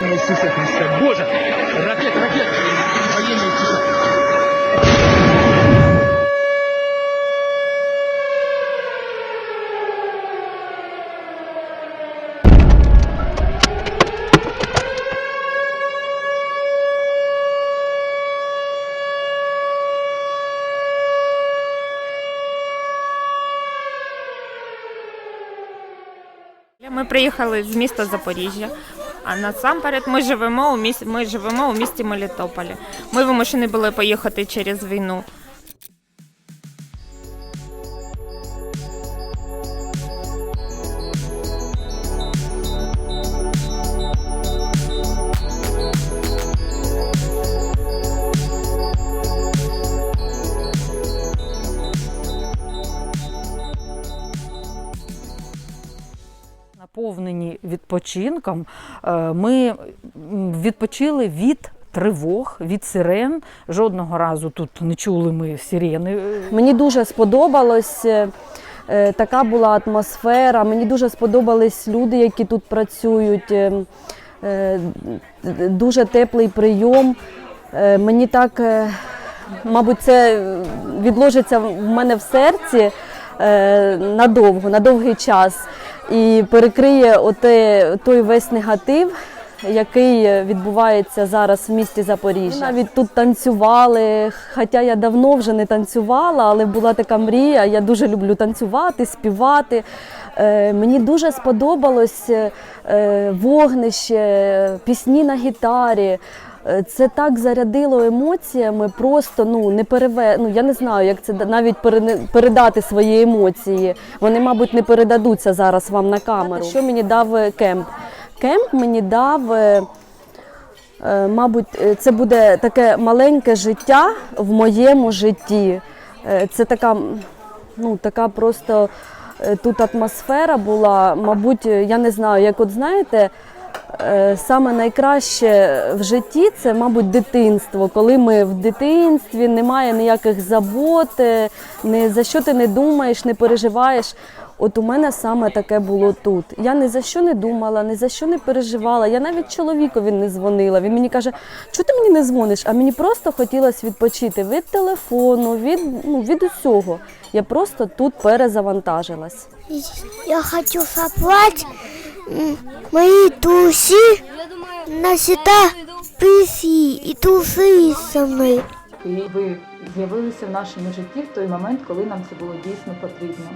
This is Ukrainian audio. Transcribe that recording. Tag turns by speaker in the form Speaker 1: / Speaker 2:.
Speaker 1: Иисуса Христа. Боже! Ракет, ракет! Во имя Иисуса.
Speaker 2: Ми приїхали з міста Запоріжжя. А насамперед ми живемо у місті. Ми живемо у місті Мелітополі. Ми вимушені були поїхати через війну.
Speaker 3: Наповнені відпочинком, е, ми відпочили від тривог, від сирен. Жодного разу тут не чули ми сирени.
Speaker 4: Мені дуже сподобалось. е, е, Така була атмосфера. Мені дуже сподобались люди, які тут працюють. Дуже теплий прийом. Мені так, мабуть, це відложиться в мене в серці надовго, на довгий час. І перекриє оте, той весь негатив, який відбувається зараз в місті Запоріжжя. Навіть тут танцювали, хоча я давно вже не танцювала, але була така мрія. Я дуже люблю танцювати, співати. Е, Мені дуже сподобалось е, вогнище, пісні на гітарі. Е, Це так зарядило емоціями, просто ну не переве... ну я не знаю, як це навіть передати свої емоції. Вони, мабуть, не передадуться зараз вам на камеру. Що мені дав е, кемп? Кемп мені дав. е, Мабуть, це буде таке маленьке життя в моєму житті. Це така, ну, така просто тут атмосфера була. Мабуть, я не знаю, як от знаєте, саме найкраще в житті це, мабуть, дитинство. Коли ми в дитинстві немає ніяких забот, е, ні за що ти не думаєш, не переживаєш. От у мене саме таке було тут. Я ні за що не думала, ні за що не переживала. Я навіть чоловікові не дзвонила. Він мені каже, чого ти мені не дзвониш? А мені просто хотілося відпочити від телефону, від, ну, від усього. Я просто тут перезавантажилась.
Speaker 5: Я хочу м, мои трусы насіта писі і туси трусы со.
Speaker 3: І ви з'явилися в нашому житті в той момент, коли нам це було дійсно потрібно.